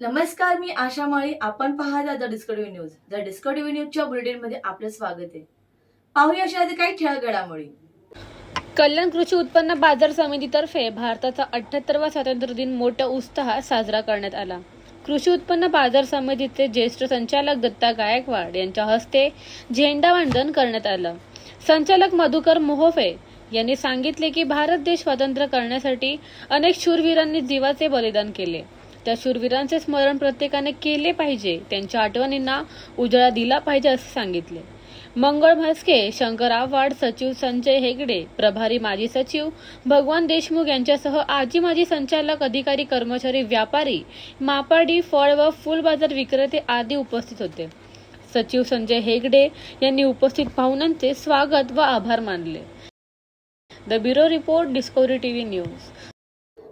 नमस्कार मी आशा माळी. आपण पाहता the discovery news. The discovery न्यूजच्या बुलेटिनमध्ये आपलं स्वागत आहे. पाहूया अशा काही ठळक घडामोडी कल्याण कृषी उत्पन्न बाजार समितीतर्फे भारताचा अठ्याहत्तरवा स्वातंत्र्य दिन मोठ्या उत्साहात साजरा करण्यात आला. कृषी उत्पन्न बाजार समितीचे ज्येष्ठ संचालक दत्ता गायकवाड यांच्या हस्ते झेंडावंदन करण्यात आलं. संचालक मधुकर मोहोफे यांनी सांगितले की भारत देश स्वतंत्र करण्यासाठी अनेक शूरवीरांनी जीवाचे बलिदान केले. त्या शूरवीरांचे स्मरण प्रत्येकाने केले पाहिजे. त्यांच्या आठवणींना उजाळा दिला पाहिजे असे सांगितले. मंगळ म्हस्के शंकर आव्हाड सचिव संजय हेगडे प्रभारी माजी सचिव भगवान देशमुख यांच्यासह आजी माजी संचालक अधिकारी कर्मचारी व्यापारी मापाडी फळ व फुल बाजार विक्रेते आदी उपस्थित होते. सचिव संजय हेगडे यांनी उपस्थित पाहुण्यांचे स्वागत व आभार मानले. The bureau report discovery TV news.